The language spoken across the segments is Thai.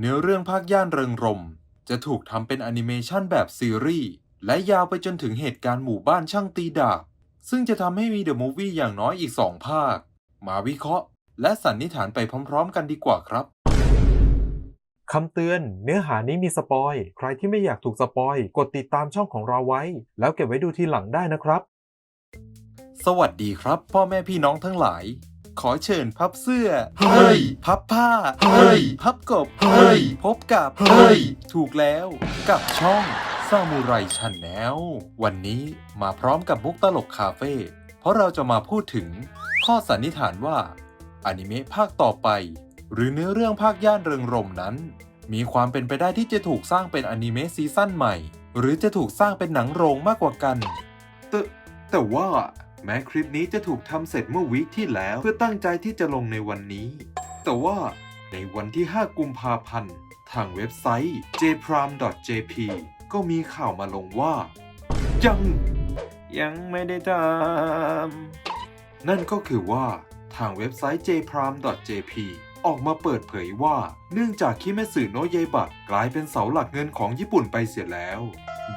เนื้อเรื่องภาคย่านเริงรมย์จะถูกทำเป็นแอนิเมชันแบบซีรีส์และยาวไปจนถึงเหตุการณ์หมู่บ้านช่างตีดาบ ซึ่งจะทำให้มีเดอะมูฟวี่อย่างน้อยอีก 2 ภาค มาวิเคราะห์ และสันนิษฐานไปพร้อมๆ กันดีกว่าครับคำเตือน เนื้อหานี้มีสปอย ใครที่ไม่อยากถูกสปอย กดติดตามช่องของเราไว้ แล้วเก็บไว้ดูทีหลังได้นะครับ สวัสดีครับ พ่อแม่พี่น้องทั้งหลาย ขอเชิญพับเสื้อ เฮ้ย พับผ้า เฮ้ย พับกบ เฮ้ย พบกับ เฮ้ย ถูกแล้วกับช่องซามูไรชันแนลวันนี้มาพร้อมกับมุกตลกคาเฟ่ เพราะเราจะมาพูดถึง ข้อสันนิษฐานว่าอนิเมะภาคต่อไป หรือเนื้อเรื่องภาคย่านเริงรมย์นั้น มีความเป็นไปได้ที่จะถูกสร้างเป็นอนิเมะซีซั่นใหม่ หรือจะถูกสร้างเป็นหนังโรงมากกว่ากัน แต่แต่ว่า แม้คลิปนี้จะถูกทำเสร็จเมื่อวีคที่แล้ว เพื่อตั้งใจที่จะลงในวันนี้ แต่ว่าในวันที่ 5 กุมภาพันธ์ ทางเว็บไซต์ jpram.jp ก็มีข่าวมาลงว่า ยัง ยังไม่ได้ทำนั่นก็คือว่า ทางเว็บไซต์ jpram.jp ออกมาเปิดเผยว่า เนื่องจากคิเมสึโนะเยบะกลายเป็นเสาหลักเงินของญี่ปุ่นไปเสียแล้ว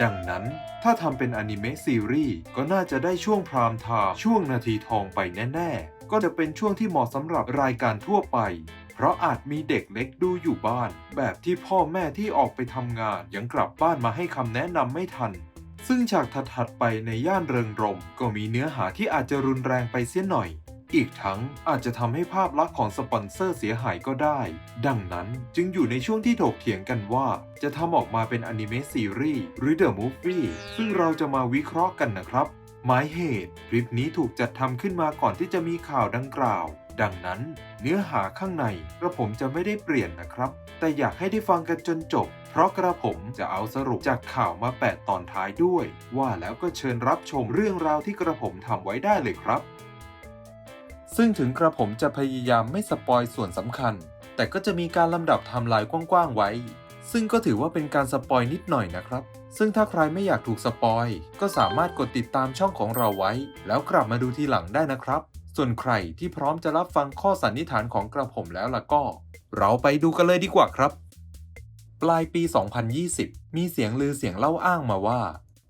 ดังนั้นถ้าทำเป็นอนิเมะซีรีส์ก็น่าจะได้ช่วงพรามทม์ช่วงนาทีทองไปแน่ ๆ ก็จะเป็นช่วงที่เหมาะสำหรับรายการทั่วไป เพราะอาจมีเด็กเล็กดูอยู่บ้าน แบบที่พ่อแม่ที่ออกไปทำงานยังกลับบ้านมาให้คำแนะนำไม่ทัน ซึ่งฉากถัดๆไปในย่านเริงรม ก็มีเนื้อหาที่อาจจะรุนแรงไปเสียหน่อย อีกทั้งอาจจะทำให้ภาพลักษณ์ของสปอนเซอร์เสียหายก็ได้ ดังนั้นจึงอยู่ในช่วงที่ถกเถียงกันว่าจะทำออกมาเป็นอนิเมะซีรีส์หรือเดอะมูฟวี่ซึ่งเราจะมาวิเคราะห์กันนะครับหมายเหตุ คลิปนี้ถูกจัดทำขึ้นมาก่อนที่จะมีข่าวดังกล่าว ดังนั้น เนื้อหาข้างในกระผมจะไม่ได้เปลี่ยนนะครับ แต่อยากให้ได้ฟังกันจนจบ เพราะกระผมจะเอาสรุปจากข่าวมาแปะตอนท้ายด้วย ว่าแล้วก็เชิญรับชมเรื่องราวที่กระผมทำไว้ได้เลยครับ ซึ่งถึงกระผมจะพยายามไม่สปอยส่วนสำคัญ แต่ก็จะมีการลำดับไทม์ไลน์กว้างๆไว้ ซึ่งก็ถือว่าเป็นการสปอยนิดหน่อยนะครับ ซึ่งถ้าใครไม่อยากถูกสปอยก็สามารถกดติดตามช่องของเราไว้ แล้วกลับมาดูทีหลังได้นะครับ ส่วนใครที่พร้อมจะรับฟังข้อสันนิษฐานของกระผมแล้วล่ะก็ เราไปดูกันเลยดีกว่าครับ ปลายปี 2020 มีเสียงลือเสียงเล่าอ้างมาว่า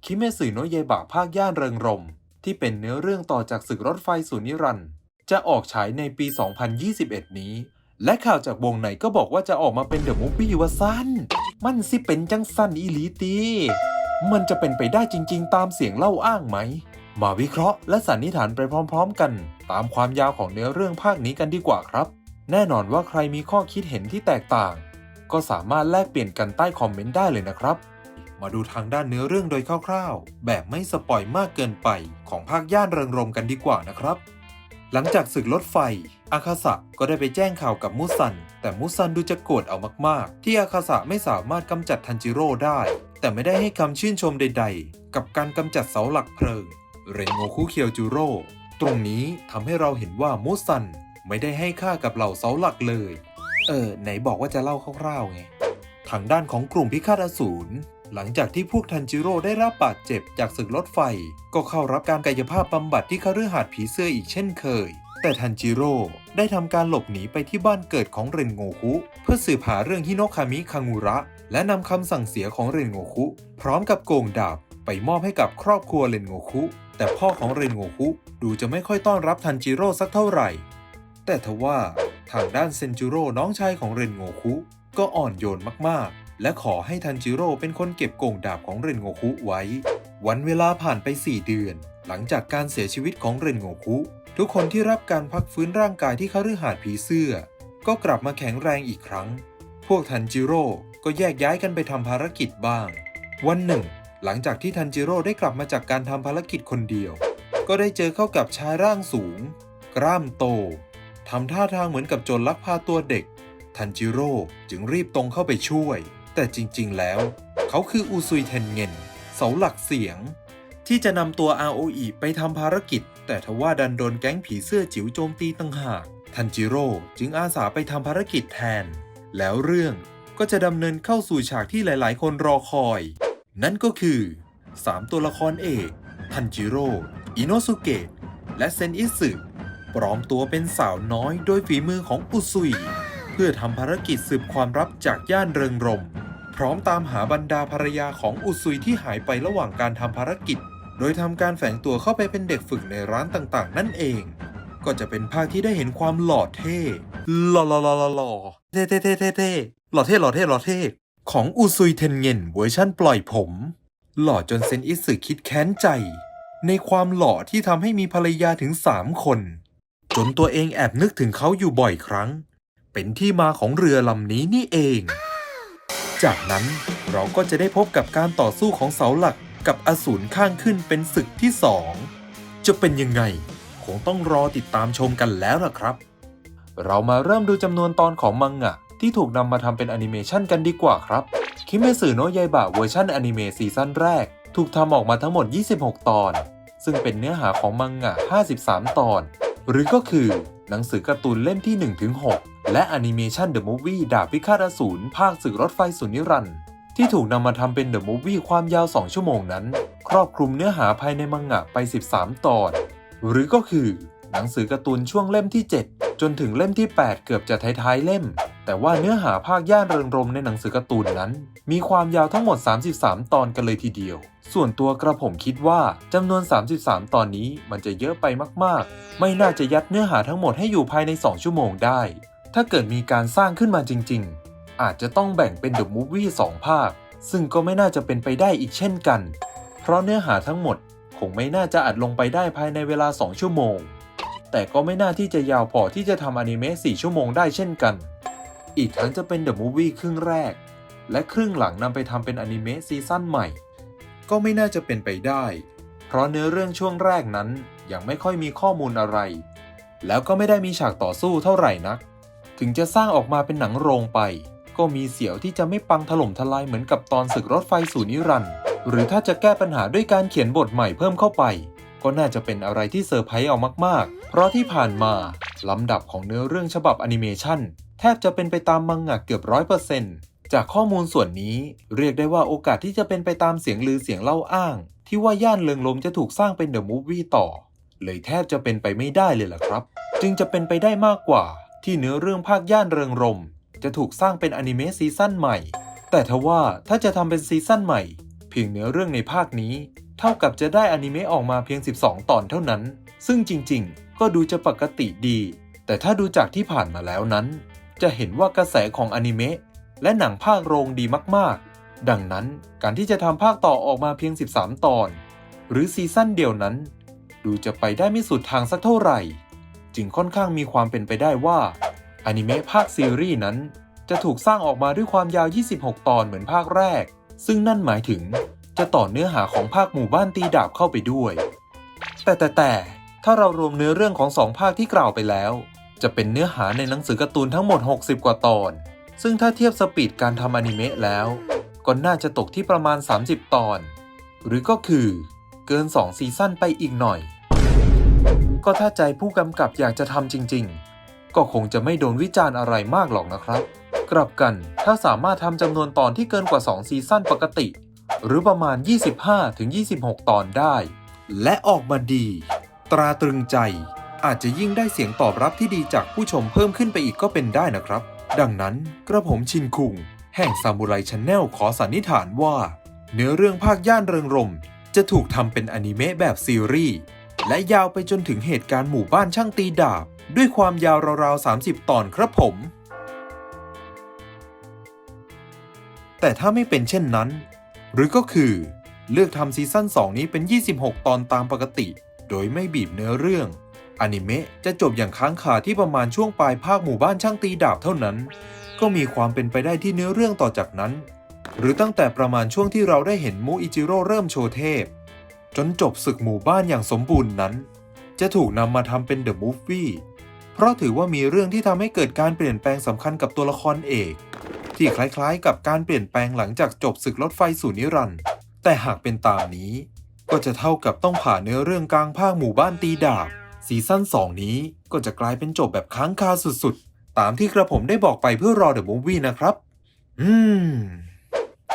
คิเมสึโนะเยบะภาคย่านเริงรม ที่เป็นเนื้อเรื่องต่อจากศึกรถไฟสู่นิรันด์ จะออกฉายในปี 2021 นี้ และข่าวจากวงในก็บอกว่าจะออกมาเป็นเดอะมูฟวี่วะสั้น มันสิเป็นจังสั้นอีหลีตีมันจะเป็นไปได้จริงๆ ตามเสียงเล่าอ้างไหม มาวิเคราะห์และสันนิษฐานไปพร้อมๆ กัน ตามความยาวของเนื้อเรื่องภาคนี้กันดีกว่าครับ แน่นอนว่าใครมีข้อคิดเห็นที่แตกต่าง ก็สามารถแลกเปลี่ยนกันใต้คอมเมนต์ได้เลยนะครับ มาดูทางด้านเนื้อเรื่องโดยคร่าวๆ แบบไม่สปอยมากเกินไปของภาคย่านเริงรมกันดีกว่านะครับ หลังจากศึกรถไฟ อาคาสะก็ได้ไปแจ้งข่าวกับมุซัน แต่มุซันดูจะโกรธเอามากๆ ที่อาคาสะไม่สามารถกำจัดทันจิโร่ได้ แต่ไม่ได้ให้คำชื่นชมใดๆ กับการกำจัดเสาหลักเพลิง เรนโงคุเคียวจูโร่ ตรงนี้ทำให้เราเห็นว่ามุซันไม่ได้ให้ค่ากับเหล่าเสาหลักเลย เออ ไหนบอกว่าจะเล่าคร่าวๆไง ทางด้านของกลุ่มพิฆาตอสูร หลังจากที่พวกทันจิโร่ได้รับบาดเจ็บจากศึกรถไฟ ก็เข้ารับการกายภาพบำบัดที่คฤหาสน์ผีเสื้ออีกเช่นเคย แต่ทันจิโร่ได้ทำการหลบหนีไปที่บ้านเกิดของเรนโงคุ เพื่อสืบหาเรื่องฮิโนคามิคังุระ และนำคำสั่งเสียของเรนโงคุ พร้อมกับโกงดาบไปมอบให้กับครอบครัวเรนโงคุ แต่พ่อของเรนโงคุดูจะไม่ค่อยต้อนรับทันจิโร่สักเท่าไหร่ แต่ทว่าทางด้านเซนจูโร่น้องชายของเรนโงคุ ก็อ่อนโยนมากๆ และขอให้ทันจิโร่เป็นคนเก็บโกงดาบของเรนโงคุไว้ วันเวลาผ่านไป 4 เดือน หลังจากการเสียชีวิตของเรนโงคุ ทุกคนที่รับการพักฟื้นร่างกายที่คฤหาสน์ผีเสื้อ ก็กลับมาแข็งแรงอีกครั้ง พวกทันจิโร่ก็แยกย้ายกันไปทำภารกิจบ้าง วันหนึ่ง หลังจากที่ทันจิโร่ได้กลับมาจากการทำภารกิจคนเดียว ก็ได้เจอเข้ากับชายร่างสูง กล้ามโตทำท่าทางเหมือนกับโจรลักพาตัวเด็ก ทันจิโร่จึงรีบตรงเข้าไปช่วย แต่จริงๆ แล้ว เขาคืออูซุยเทนเงินเสาหลักเสียง ที่จะนำตัว ROE ไปทำภารกิจ แต่ทว่าดันโดนแก๊งผีเสื้อจิ๋วโจมตีตั้งหาก ทันจิโร่จึงอาสาไปทำภารกิจแทน แล้วเรื่องก็จะดำเนินเข้าสู่ฉากที่หลายๆ คนรอคอย นั่นก็คือ 3 ตัวละครเอก ทันจิโร่ อิโนสุเกะ และเซนอิสึปลอมตัวเป็นสาวน้อยโดยฝีมือของอุซุย เพื่อทำภารกิจสืบความลับจากย่านเริงรม พร้อมตามหาบรรดาภรรยาของอุซุยที่หายไประหว่างการทำภารกิจ โดยทำการแฝงตัวเข้าไปเป็นเด็กฝึกในร้านต่างๆ นั่นเอง ก็จะเป็นภาคที่ได้เห็นความหล่อเท่หล่อหล่อหล่อหล่อเท่เท่เท่เท่เท่หล่อเท่หล่อเท่หล่อเท่ของอุซุยเทนเงินเวอร์ชั่นปล่อยผม หล่อจนเซนอิสึคิดแค้นใจ ในความหล่อที่ทำให้มีภรรยาถึงสามคน จนตัวเองแอบนึกถึงเขาอยู่บ่อยครั้ง เป็นที่มาของเรือลำนี้นี่เอง จากนั้นเราก็จะได้พบกับการต่อสู้ของเสาหลักกับอสูรข้างขึ้นเป็นศึกที่สองจะเป็นยังไง คงต้องรอติดตามชมกันแล้วล่ะครับ เรามาเริ่มดูจำนวนตอนของมังงะ ที่ถูกนำมาทำเป็นแอนิเมชันกันดีกว่าครับ คิเมสึโนะยายบะเวอร์ชันอนิเมะซีซั่นแรก ถูกทำออกมาทั้งหมด 26 ตอน ซึ่งเป็นเนื้อหาของมังงะ 53 ตอน หรือก็คือหนังสือการ์ตูนเล่มที่ 1-6 และแอนิเมชัน The Movie ดาบพิฆาตอสูรภาคศึกรถไฟสุนิรันดร์ที่ถูกนำมาทำเป็น The Movie ความยาว 2 ชั่วโมงนั้น ครอบคลุมเนื้อหาภายในมังงะไป 13 ตอน หรือก็คือ หนังสือการ์ตูนช่วงเล่มที่ 7 จนถึงเล่มที่ 8 เกือบจะท้ายๆเล่ม แต่ว่าเนื้อหาภาคย่านเริงรมในหนังสือการ์ตูนนั้น มีความยาวทั้งหมด 33 ตอนกันเลยทีเดียว ส่วนตัวกระผมคิดว่าจำนวน 33 ตอนนี้มันจะเยอะไปมากๆ ไม่น่าจะยัดเนื้อหาทั้งหมดให้อยู่ภายใน 2 ชั่วโมงได้ ถ้าเกิดมีการสร้างขึ้นมาจริงๆ อาจจะต้องแบ่งเป็นเดอะมูฟวี่2ภาค ซึ่งก็ไม่น่าจะเป็นไปได้อีกเช่นกัน เพราะเนื้อหาทั้งหมดคงไม่น่าจะอัดลงไปได้ภายในเวลา 2 ชั่วโมง แต่ก็ไม่น่าที่จะยาวพอที่จะทำอนิเมะ4ชั่วโมงได้เช่นกัน อีกทั้งจะเป็นเดอะมูฟวี่ครึ่งแรก และครึ่งหลังนำไปทำเป็นอนิเมะซีซั่นใหม่ ก็ไม่น่าจะเป็นไปได้ เพราะเนื้อเรื่องช่วงแรกนั้นยังไม่ค่อยมีข้อมูลอะไร แล้วก็ไม่ได้มีฉากต่อสู้เท่าไหร่นัก ถึงจะสร้างออกมาเป็นหนังโรงไป ก็มีเสียวที่จะไม่ปังถล่มทลายเหมือนกับตอนศึกรถไฟสู่นิรันด์หรือถ้าจะแก้ปัญหาด้วยการเขียนบทใหม่เพิ่มเข้าไป ก็น่าจะเป็นอะไรที่เซอร์ไพรส์เอามากๆ เพราะที่ผ่านมา ลำดับของเนื้อเรื่องฉบับแอนิเมชันแทบจะเป็นไปตามมังงะเกือบร้อยเปอร์เซ็นต์จากข้อมูลส่วนนี้เรียกได้ว่าโอกาสที่จะเป็นไปตามเสียงลือเสียงเล่าอ้าง ที่ว่าย่านเลิงลมจะถูกสร้างเป็นเดอะมูฟวี่ต่อ เลยแทบจะเป็นไปไม่ได้เลยล่ะครับ จึงจะเป็นไปได้มากกว่า ที่เนื้อเรื่องภาคย่านเริงรม จะถูกสร้างเป็นอนิเมะซีซั่นใหม่ แต่ทว่าถ้าจะทำเป็นซีซั่นใหม่ เพียงเนื้อเรื่องในภาคนี้ เท่ากับจะได้อนิเมะออกมาเพียง 12 ตอนเท่านั้น ซึ่งจริงๆ ก็ดูจะปกติดี แต่ถ้าดูจากที่ผ่านมาแล้วนั้น จะเห็นว่ากระแสของอนิเมะและหนังภาคโรงดีมากๆ ดังนั้นการที่จะทำภาคต่อออกมาเพียง 13 ตอน หรือซีซั่นเดียวนั้น ดูจะไปได้ไม่สุดทางสักเท่าไหร่ จึงค่อนข้างมีความเป็นไปได้ว่าอนิเมะภาคซีรีส์นั้น จะถูกสร้างออกมาด้วยความยาว 26 ตอนเหมือนภาคแรก ซึ่งนั่นหมายถึงจะต่อเนื้อหาของภาคหมู่บ้านตีดาบเข้าไปด้วย แต่แต่แต่ถ้าเรารวมเนื้อเรื่องของสองภาคที่กล่าวไปแล้ว จะเป็นเนื้อหาในหนังสือการ์ตูนทั้งหมด 60 กว่าตอน ซึ่งถ้าเทียบสปีดการทำอนิเมะแล้วก็น่าจะตกที่ประมาณ 30 ตอน หรือก็คือเกิน 2 ซีซั่นไปอีกหน่อย ก็ถ้าใจผู้กำกับอยากจะทำจริง ๆ ก็คงจะไม่โดนวิจารณ์อะไรมากหรอกนะครับ กลับกันถ้าสามารถทำจำนวนตอนที่เกินกว่า 2 ซีซั่นปกติ หรือประมาณ 25-26 ตอนได้ และออกมาดี ตราตรึงใจอาจจะยิ่งได้เสียงตอบรับที่ดีจากผู้ชมเพิ่มขึ้นไปอีกก็เป็นได้นะครับ ดังนั้นกระผมชินคุง แห่งซามูไรช n แนลขอสันนิษฐานว่า เนื้อเรื่องภาคย่านเริงรม จะถูกทำเป็นอนิเมะแบบซีรีส์ และยาวไปจนถึงเหตุการณ์หมู่บ้านช่างตีดาบ ด้วยความยาวราวๆ 30 ตอนครับผม แต่ถ้าไม่เป็นเช่นนั้น หรือก็คือ เลือกทำซีซั่น 2 นี้เป็น 26 ตอนตามปกติ โดยไม่บีบเนื้อเรื่องอนิเมะจะจบอย่างค้างคาที่ประมาณช่วงปลายภาคหมู่บ้านช่างตีดาบเท่านั้น ก็มีความเป็นไปได้ที่เนื้อเรื่องต่อจากนั้น หรือตั้งแต่ประมาณช่วงที่เราได้เห็นมูอิจิโร่เริ่มโชว์เทพ จนจบศึกหมู่บ้านอย่างสมบูรณ์นั้น จะถูกนำมาทำเป็นเดอะมูฟวี่เพราะถือว่ามีเรื่องที่ทำให้เกิดการเปลี่ยนแปลงสำคัญกับตัวละครเอก ที่คล้ายๆ กับการเปลี่ยนแปลงหลังจากจบศึกรถไฟสู่นิรันด์แต่หากเป็นตามนี้ ก็จะเท่ากับต้องผ่าเนื้อเรื่องกลางภาคหมู่บ้านตีดาบซีซั่น2 นี้ก็จะกลายเป็นจบแบบค้างคาสุดๆ ตามที่กระผมได้บอกไปเพื่อรอเดอะมูฟวี่นะครับ อืม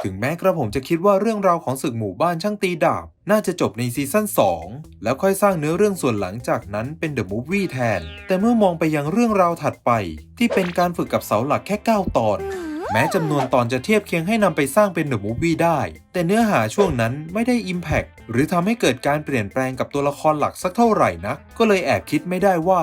ถึงแม้กระผมจะคิดว่าเรื่องราวของศึกหมู่บ้านช่างตีดาบ น่าจะจบในซีซั่น2 แล้วค่อยสร้างเนื้อเรื่องส่วนหลังจากนั้นเป็นเดอะมูฟวี่แทน แต่เมื่อมองไปยังเรื่องราวถัดไป ที่เป็นการฝึกกับเสาหลักแค่ 9 ตอน แม้จำนวนตอนจะเทียบเคียงให้นำไปสร้างเป็นเดอะมูฟวี่ได้ แต่เนื้อหาช่วงนั้นไม่ได้อิมแพกหรือทำให้เกิดการเปลี่ยนแปลงกับตัวละครหลักสักเท่าไหร่นัก ก็เลยแอบคิดไม่ได้ว่า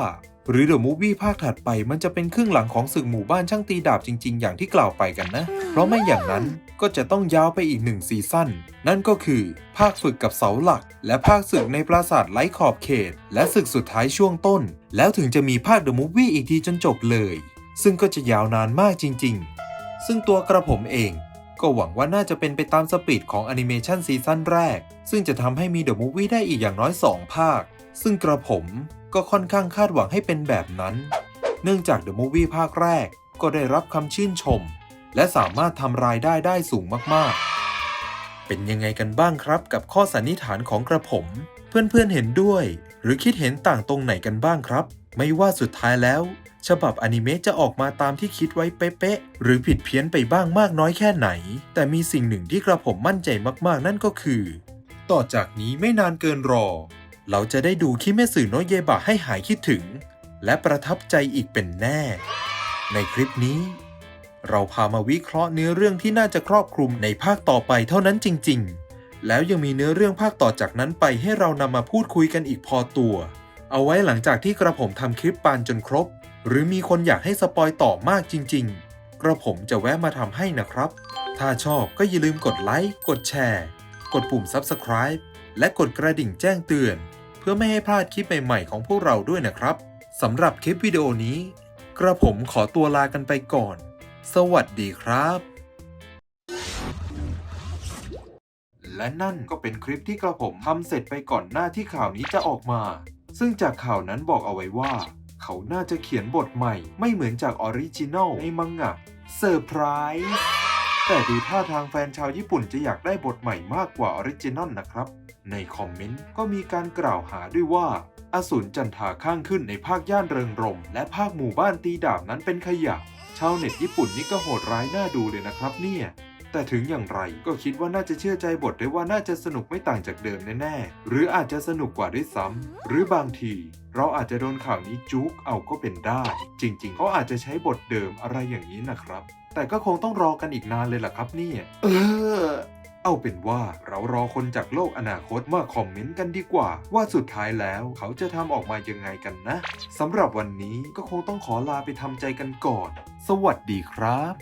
หรือเดอะมูฟวี่ภาคถัดไปมันจะเป็นครึ่งหลังของศึกหมู่บ้านช่างตีดาบจริง ๆ อย่างที่กล่าวไปกันนะ เพราะไม่อย่างนั้น ก็จะต้องยาวไปอีกหนึ่งซีซั่น นั่นก็คือภาคฝึกกับเสาหลัก และภาคศึกในปราสาทไร้ขอบเขต และศึกสุดท้ายช่วงต้น แล้วถึงจะมีภาคเดอะมูฟวี่อีกทีจนจบเลย ซึ่งก็จะยาวนานมากจริง ๆ ซึ่งตัวกระผมเองก็หวังว่าน่าจะเป็นไปตามสปีดของแอนิเมชันซีซั่นแรก ซึ่งจะทำให้มีเดอะมูฟวี่ได้อีกอย่างน้อย 2 ภาค ซึ่งกระผมก็ค่อนข้างคาดหวังให้เป็นแบบนั้น เนื่องจากเดอะมูฟวี่ภาคแรกก็ได้รับคำชื่นชม และสามารถทำรายได้ได้สูงมากๆ เป็นยังไงกันบ้างครับกับข้อสันนิษฐานของกระผม เพื่อนๆเห็นด้วย หรือคิดเห็นต่างตรงไหนกันบ้างครับ ไม่ว่าสุดท้ายแล้ว ฉบับอนิเมะจะออกมาตามที่คิดไว้เป๊ะๆหรือผิดเพี้ยนไปบ้างมากน้อยแค่ไหน แต่มีสิ่งหนึ่งที่กระผมมั่นใจมากๆ นั่นก็คือ ต่อจากนี้ไม่นานเกินรอ เราจะได้ดูคิเมสึโนเยบะให้หายคิดถึง และประทับใจอีกเป็นแน่ ในคลิปนี้ เราพามาวิเคราะห์เนื้อเรื่องที่น่าจะครอบคลุมในภาคต่อไปเท่านั้นจริง ๆ แล้วยังมีเนื้อเรื่องภาคต่อจากนั้นไปให้เรานำมาพูดคุยกันอีกพอตัว เอาไว้หลังจากที่กระผมทำคลิปปานจนครบ หรือมีคนอยากให้สปอยต่อมากจริง ๆ กระผมจะแวะมาทำให้นะครับ ถ้าชอบก็อย่าลืมกดไลค์กดแชร์ กดปุ่ม Subscribe และกดกระดิ่งแจ้งเตือน เพื่อไม่ให้พลาดคลิปใหม่ๆของพวกเราด้วยนะครับสำหรับคลิปวิดีโอนี้ กระผมขอตัวลากันไปก่อน สวัสดีครับ และนั่นก็เป็นคลิปที่กระผมทำเสร็จไปก่อนหน้าที่ข่าวนี้จะออกมา ซึ่งจากข่าวนั้นบอกเอาไว้ว่า เขาน่าจะเขียนบทใหม่ ไม่เหมือนจากออริจินัลในมังงะเซอร์ไพรส์แต่ดูท่าทางแฟนชาวญี่ปุ่นจะอยากได้บทใหม่มากกว่าออริจินัลนะครับ ในคอมเมนต์ก็มีการกล่าวหาด้วยว่า อสูรจันทาข้างขึ้นในภาคย่านเริงรม และภาคหมู่บ้านตีดาบนั้นเป็นขยะ ชาวเน็ตญี่ปุ่นนี่ก็โหดร้ายน่าดูเลยนะครับเนี่ยแต่ถึงอย่างไรก็คิดว่าน่าจะเชื่อใจบทได้ว่าน่าจะสนุกไม่ต่างจากเดิมแน่ๆ หรืออาจจะสนุกกว่าด้วยซ้ำหรือบางที เราอาจจะโดนข่าวนี้จุกเอาก็เป็นได้ จริงๆเขาอาจจะใช้บทเดิมอะไรอย่างนี้นะครับ แต่ก็คงต้องรอกันอีกนานเลยล่ะครับเนี่ย เออ เอาเป็นว่าเรารอคนจากโลกอนาคตมาคอมเมนต์กันดีกว่า ว่าสุดท้ายแล้วเขาจะทำออกมายังไงกันนะสำหรับวันนี้ก็คงต้องขอลาไปทำใจกันก่อน สวัสดีครับ